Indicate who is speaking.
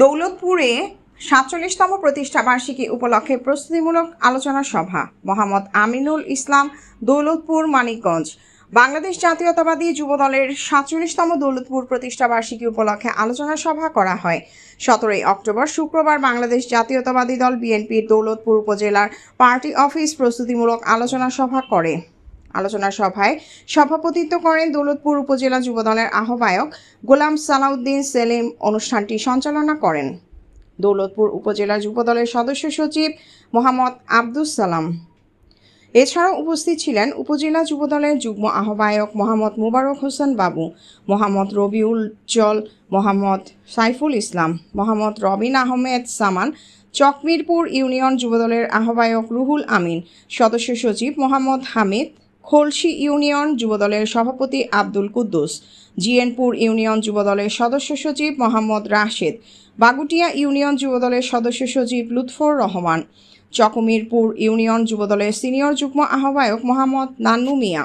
Speaker 1: দৌলতপুরে সাতচল্লিশতম প্রতিষ্ঠা বার্ষিকী উপলক্ষে প্রস্তুতিমূলক আলোচনা সভা। মোহাম্মদ আমিনুল ইসলাম, দৌলতপুর, মানিকগঞ্জ। বাংলাদেশ জাতীয়তাবাদী যুবদলের সাতচল্লিশতম দৌলতপুর প্রতিষ্ঠা বার্ষিকী উপলক্ষে আলোচনা সভা করা হয়। সতেরোই অক্টোবর শুক্রবার বাংলাদেশ জাতীয়তাবাদী দল বিএনপির দৌলতপুর উপজেলার পার্টি অফিস প্রস্তুতিমূলক আলোচনা সভা করে। আলোচনা সভায় সভাপতিত্ব করেন দৌলতপুর উপজেলা যুবদলের আহ্বায়ক গোলাম সালাউদ্দিন সেলিম। অনুষ্ঠানটি সঞ্চালনা করেন দৌলতপুর উপজেলা যুবদলের সদস্য সচিব মোহাম্মদ আব্দুস সালাম। এছাড়াও উপস্থিত ছিলেন উপজেলা যুবদলের যুগ্ম আহ্বায়ক মোহাম্মদ মুবারক হোসেন বাবু, মোহাম্মদ রবিউল জল মোহাম্মদ সাইফুল ইসলাম, মোহাম্মদ রবিন আহমেদ সামান, চকমিরপুর ইউনিয়ন যুবদলের আহ্বায়ক রুহুল আমিন, সদস্য সচিব মোহাম্মদ হামিদ খোলসি ইউনিয়ন যুবদলের সভাপতি আব্দুল কুদ্দুস, জিএনপুর ইউনিয়ন যুবদলের সদস্য সচিব মোহাম্মদ রাশেদ, বাগুটিয়া ইউনিয়ন যুবদলের সদস্য সচিব লুৎফর রহমান, চকমিরপুর ইউনিয়ন যুবদলের সিনিয়র যুগ্ম আহ্বায়ক মোহাম্মদ নান্নু মিয়া।